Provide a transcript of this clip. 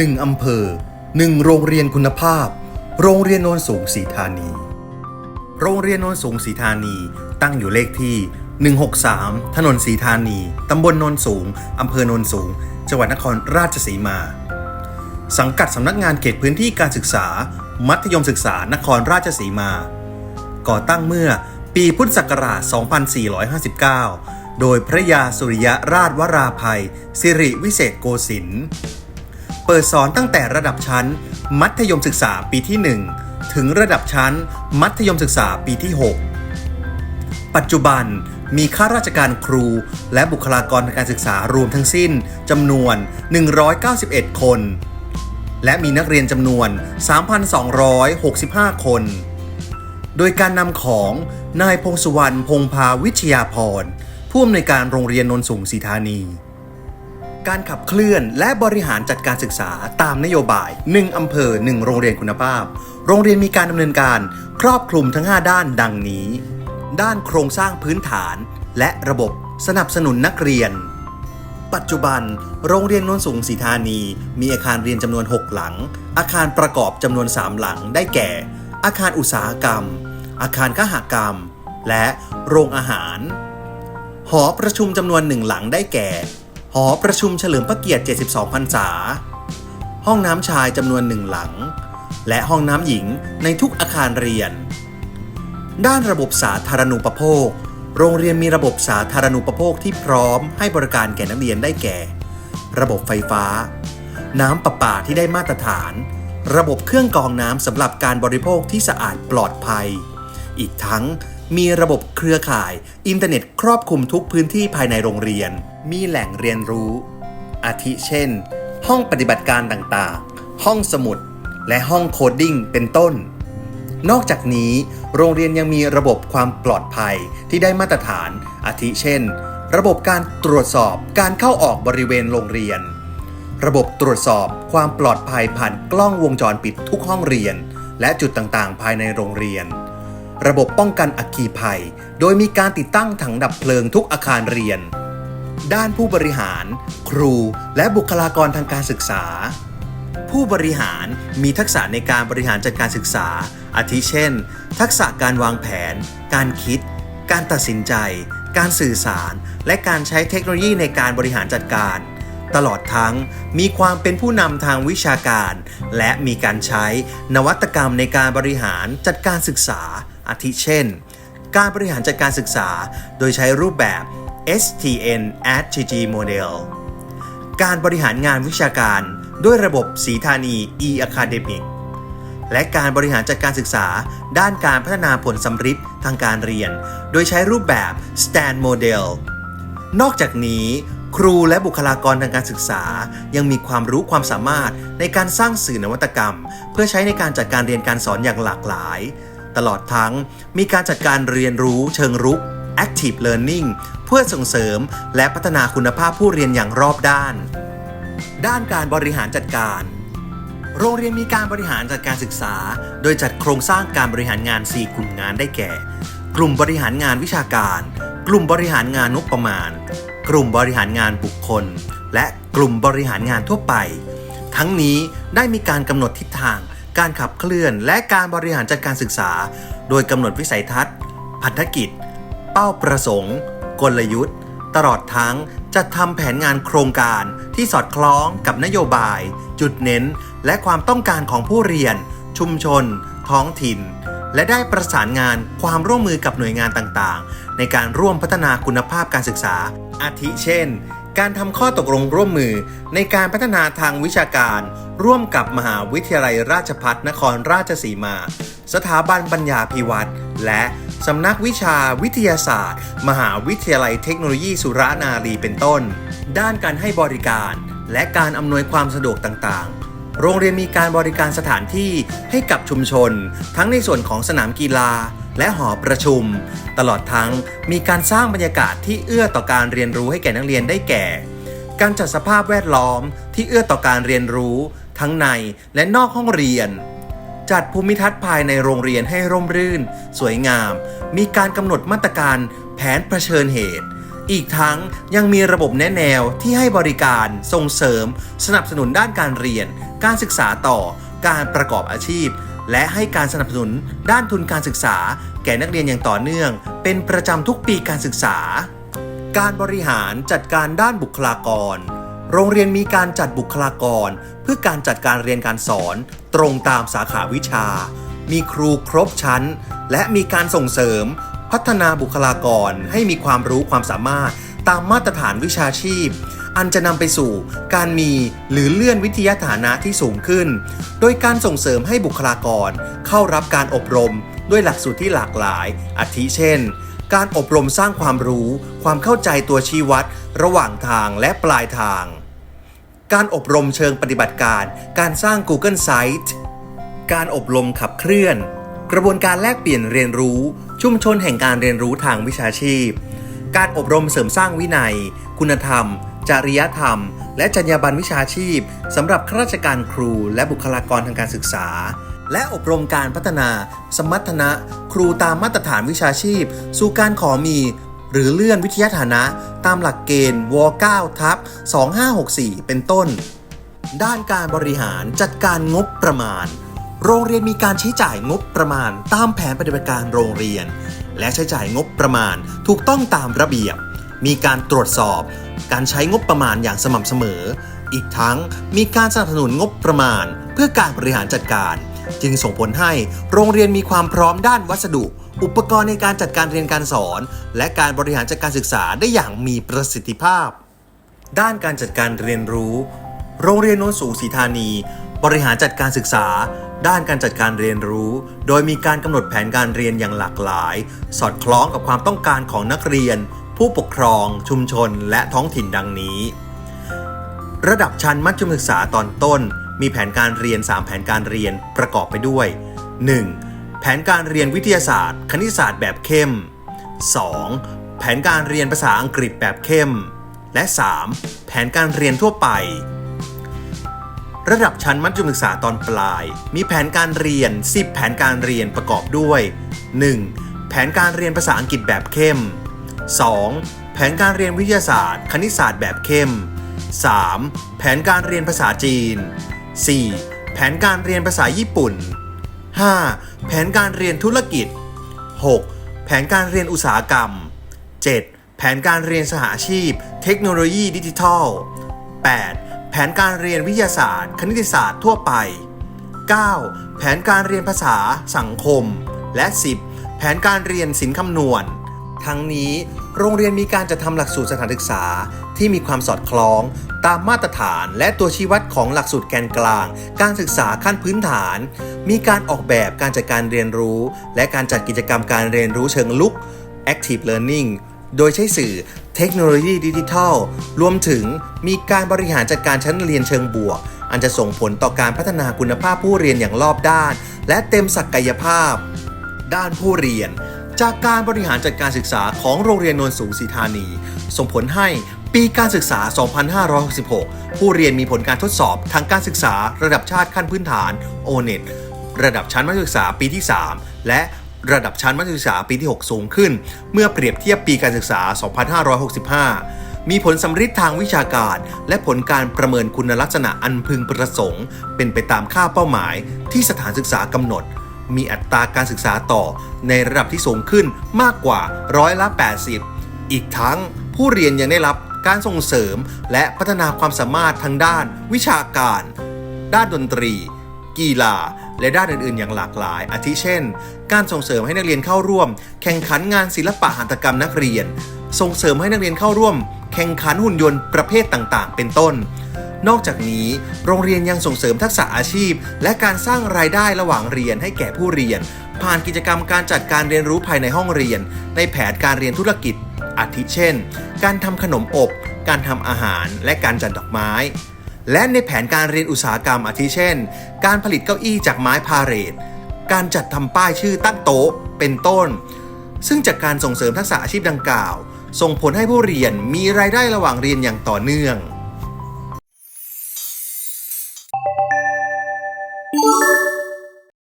1 อำเภอ 1 โรงเรียนคุณภาพ โรงเรียนโนนสูงศรีธานี โรงเรียนโนนสูงศรีธานี ตั้งอยู่เลขที่ 163 ถนนศรีธานี ตำบลโนนสูง อำเภอโนนสูง จังหวัดนครราชสีมา สังกัดสำนักงานเขตพื้นที่การศึกษา มัธยมศึกษานครราชสีมา ก่อตั้งเมื่อปีพุทธศักราช 2459 โดยพระยาสุริยราชวราภัย สิริวิเศษโกสินทร์ ปิดสอนตั้งแต่ระดับชั้น มัธยมศึกษาปีที่ 1 ถึงระดับชั้น มัธยมศึกษาปีที่ 6 ปัจจุบันมีข้าราชการครู และบุคลากรทางการศึกษารวมทั้งสิ้นจำนวน 191 คน และมีนักเรียนจำนวน 3,265 คน โดยการนำของนายพงสุวรรณพงพาวิชยาพรผู้อำนวยการโรงเรียนนนสูงศรีธานี การขับเคลื่อนและบริหารจัดการศึกษาตามนโยบาย 1 อำเภอ 1 โรงเรียนคุณภาพ โรงเรียนมีการดำเนินการครอบคลุมทั้ง 5 ด้านดังนี้ ด้านโครงสร้างพื้นฐาน และระบบสนับสนุนนักเรียน ปัจจุบัน โรงเรียนนนสูงศรีธานี มีอาคารเรียนจำนวน 6 หลัง อาคารประกอบจำนวน 3 หลังได้แก่ อาคารอุตสาหกรรม อาคารคหกรรม และโรงอาหาร หอประชุมจำนวนหนึ่งหลังได้แก่ หอประชุมเฉลิมพระเกียรติ 72 พรรษา ห้องน้ำชายจำนวนหนึ่งหลัง และห้องน้ำหญิงในทุกอาคารเรียน ด้านระบบสาธารณูปโภค โรงเรียนมีระบบสาธารณูปโภคที่พร้อมให้บริการแก่นักเรียนได้แก่ ระบบไฟฟ้า น้ำประปาที่ได้มาตรฐาน ระบบเครื่องกรองน้ำสำหรับการบริโภคที่สะอาดปลอดภัย อีกทั้ง มีระบบเครือข่าย อินเทอร์เน็ตครอบคลุมทุกพื้นที่ภายในโรงเรียน มีแหล่งเรียนรู้ อาทิเช่น ห้องปฏิบัติการต่างๆ ห้องสมุด และห้องโคดดิ้งเป็นต้น นอกจากนี้ โรงเรียนยังมีระบบความปลอดภัยที่ได้มาตรฐาน อาทิเช่น ระบบการตรวจสอบการเข้าออกบริเวณโรงเรียน ระบบตรวจสอบความปลอดภัยผ่านกล้องวงจรปิดทุกห้องเรียน และจุดต่างๆ ภายในโรงเรียน ระบบป้องกันอัคคีภัย โดยมีการติดตั้งถังดับเพลิงทุกอาคารเรียน ด้านผู้บริหาร ครูและบุคลากรทางการศึกษา ผู้บริหารมีทักษะในการบริหารจัดการศึกษา อาทิเช่น ทักษะการวางแผน การคิด การตัดสินใจ การสื่อสาร และการใช้เทคโนโลยีในการบริหารจัดการตลอดทั้งมีความเป็นผู้นำทางวิชาการ และมีการใช้นวัตกรรมในการบริหารจัดการศึกษา อาทิเช่น การบริหารจัดการศึกษา โดยใช้รูปแบบ STN ATG Model การบริหารงานวิชาการด้วยระบบสีธานี e-academic และการบริหารจัดการศึกษา ด้านการพัฒนาผลสำฤทธิ์ทางการเรียน โดยใช้รูปแบบ stand model นอกจากนี้ ครูและบุคลากรทางการศึกษา ยังมีความรู้ความสามารถในการสร้างสื่อนวัตกรรม เพื่อใช้ในการจัดการเรียนการสอนอย่างหลากหลาย ตลอดทั้งมีการจัดการเรียนรู้เชิงรุก active learning เพื่อส่งเสริมและพัฒนาคุณภาพผู้เรียนอย่างรอบด้าน ด้านการบริหารจัดการ โรงเรียนมีการบริหารจัดการศึกษา โดยจัดโครงสร้างการบริหารงาน 4 กลุ่มงานได้แก่ กลุ่มบริหารงานวิชาการ กลุ่มบริหารงานงบประมาณ กลุ่มบริหารงานบุคคล และกลุ่มบริหารงานทั่วไป ทั้งนี้ได้มีการกำหนดทิศทาง การขับเคลื่อนและการบริหารจัดการศึกษา โดยกำหนดวิสัยทัศน์ พันธกิจ เป้าประสงค์ กลยุทธ์ ตลอดทั้งจัดทำแผนงานโครงการที่สอดคล้องกับนโยบาย จุดเน้น และความต้องการของผู้เรียน ชุมชน ท้องถิ่น และได้ประสานงานความร่วมมือกับหน่วยงานต่างๆ ในการร่วมพัฒนาคุณภาพการศึกษา อาทิเช่น การทำข้อตกลงร่วมมือในการพัฒนาทางวิชาการ ร่วมกับมหาวิทยาลัยราชภัฏนครราชสีมา สถาบันปัญญาพิวัตรและสำนักวิชาวิทยาศาสตร์ มหาวิทยาลัยเทคโนโลยีสุรนารีเป็นต้น ด้านการให้บริการ และการอำนวยความสะดวกต่างๆ โรงเรียนมีการบริการสถานที่ให้กับชุมชน ทั้งในส่วนของสนามกีฬา และหอประชุม ตลอดทั้งมีการสร้างบรรยากาศที่เอื้อต่อการเรียนรู้ให้แก่นักเรียนได้แก่ การจัดสภาพแวดล้อมที่เอื้อต่อการเรียนรู้ ทั้งในและนอกห้องเรียน จัดภูมิทัศน์ภายในโรงเรียนให้ร่มรื่น สวยงาม มีการกำหนดมาตรการแผนเผชิญเหตุอีกทั้งยังมีระบบแนะแนวที่ให้บริการส่งเสริม สนับสนุนด้านการเรียน การศึกษาต่อการประกอบอาชีพ และให้การสนับสนุนด้านทุนการศึกษา แก่นักเรียนอย่างต่อเนื่อง เป็นประจำทุกปีการศึกษา การบริหารจัดการด้านบุคลากร โรงเรียนมีการจัดบุคลากร เพื่อการจัดการเรียนการสอน ตรงตามสาขาวิชา มีครูครบชั้น และมีการส่งเสริม พัฒนาบุคลากรให้มีความรู้ความสามารถตามมาตรฐานวิชาชีพ อันจะนำไปสู่ การมีหรือเลื่อนวิทยาฐานะที่สูงขึ้น โดยการส่งเสริมให้บุคลากร เข้ารับการอบรม ด้วยหลักสูตรที่หลากหลาย อาทิเช่น การอบรมสร้างความรู้ ความเข้าใจตัวชี้วัด ระหว่างทางและปลายทาง การอบรมเชิงปฏิบัติการ การสร้าง Google Site การอบรมขับเคลื่อน กระบวนการแลกเปลี่ยนเรียนรู้ ชุมชนแห่งการเรียนรู้ทางวิชาชีพ การอบรมเสริมสร้างวินัย คุณธรรม จริยธรรม และจรรยาบรรณวิชาชีพสำหรับข้าราชการครูและบุคลากรทางการศึกษา และอบรมการพัฒนา สมรรถนะ ครูตามมาตรฐานวิชาชีพ สู่การขอมี หรือเลื่อนวิทยาฐานะ ตามหลักเกณฑ์ว9ทับ2564 เป็นต้น ด้านการบริหารจัดการงบประมาณ โรงเรียนมีการใช้จ่ายงบประมาณ ตามแผนปฏิบัติการโรงเรียน และใช้จ่ายงบประมาณถูกต้องตามระเบียบ มีการตรวจสอบ การใช้งบประมาณอย่างสม่ำเสมอ อีกทั้งมีการสนับสนุนงบประมาณ เพื่อการบริหารจัดการ จึงส่งผลให้โรงเรียนมีความพร้อมด้านวัสดุ อุปกรณ์ในการจัดการเรียนการสอน และการบริหารจัดการศึกษาได้อย่างมีประสิทธิภาพ ด้านการจัดการเรียนรู้ โรงเรียนโน้นสูงศรีธานี บริหารจัดการศึกษาด้านการจัดการเรียนรู้ โดยมีการกำหนดแผนการเรียนอย่างหลากหลาย สอดคล้องกับความต้องการของนักเรียน ผู้ปกครอง ชุมชน และท้องถิ่นดังนี้ ระดับชั้นมัธยมศึกษาตอนต้น มีแผนการเรียน 3 แผนการเรียนประกอบไปด้วย 1. แผนการเรียนวิทยาศาสตร์ คณิตศาสตร์แบบเข้ม 2. แผนการเรียนภาษาอังกฤษแบบเข้ม และ 3. แผนการเรียนทั่วไป ระดับชั้นมัธยมศึกษาตอนปลาย มีแผนการเรียน 10 แผนการเรียนประกอบด้วย 1. แผนการเรียนภาษาอังกฤษแบบเข้ม 2. แผนการเรียนวิทยาศาสตร์ คณิตศาสตร์แบบเข้ม 3. แผนการเรียนภาษาจีน 4. แผนการเรียนภาษาญี่ปุ่น 5. แผนการเรียนธุรกิจ 6. แผนการเรียนอุตสาหกรรม 7. แผนการเรียนสหอาชีพ เทคโนโลยีดิจิทัล 8. แผนการเรียนวิทยาศาสตร์ คณิตศาสตร์ทั่วไป 9. แผนการเรียนภาษาสังคม และ 10 แผนการเรียนศิลป์คำนวณ ทั้งนี้โรงเรียนมีการจัดทำหลักสูตรสถานศึกษาที่มีความสอดคล้อง ตามมาตรฐานและตัวชี้วัดของหลักสูตรแกนกลาง การศึกษาขั้นพื้นฐาน มีการออกแบบการจัดการเรียนรู้ และการจัดกิจกรรมการเรียนรู้เชิงลุก Active Learning โดยใช้สื่อเทคโนโลยีดิจิทัล รวมถึงมีการบริหารจัดการชั้นเรียนเชิงบวก อันจะส่งผลต่อการพัฒนาคุณภาพผู้เรียนอย่างรอบด้าน และเต็มศักยภาพ ด้านผู้เรียน จากการบริหารจัดการศึกษาของโรงเรียนนนสูงศรีธานี ส่งผลให้ปีการศึกษา 2566 ผู้เรียนมีผลการทดสอบทางการศึกษาระดับชาติขั้นพื้นฐาน O-NET ระดับชั้นมัธยมศึกษาปีที่ 3 และระดับชั้นมัธยมศึกษาปีที่ 6 สูงขึ้น เมื่อเปรียบเทียบปีการศึกษา 2565 มีผลสำฤทธิ์ทางวิชาการ และผลการประเมินคุณลักษณะอันพึงประสงค์ เป็นไปตามค่าเป้าหมายที่สถานศึกษากำหนด มีอัตราการศึกษาต่อในระดับที่สูงขึ้นมากกว่าร้อยละ 80 อีกทั้งผู้เรียนยังได้รับการส่งเสริมและพัฒนาความสามารถทางด้านวิชาการ ด้านดนตรี กีฬา และด้านอื่น ๆ อย่างหลากหลาย อาทิเช่น การส่งเสริมให้นักเรียนเข้าร่วม แข่งขันงานศิลปะหัตถกรรมนักเรียน ส่งเสริมให้นักเรียนเข้าร่วม แข่งขันหุ่นยนต์ประเภทต่าง ๆ เป็นต้น นอกจากนี้ โรงเรียนยังส่งเสริมทักษะอาชีพ และการสร้างรายได้ระหว่างเรียนให้แก่ผู้เรียน ผ่านกิจกรรมการจัดการเรียนรู้ภายในห้องเรียน ในแผนการเรียนธุรกิจ อาทิเช่น การทำขนมอบ การทำอาหาร และการจัดดอกไม้ และในแผนการเรียนอุตสาหกรรมอาทิเช่น การผลิตเก้าอี้จากไม้พาเรตการจัดทำป้ายชื่อตั้งโต๊ะ เป็นต้น ซึ่งจากการส่งเสริมทักษะอาชีพดังกล่าว ส่งผลให้ผู้เรียนมีรายได้ระหว่างเรียนอย่างต่อเนื่อง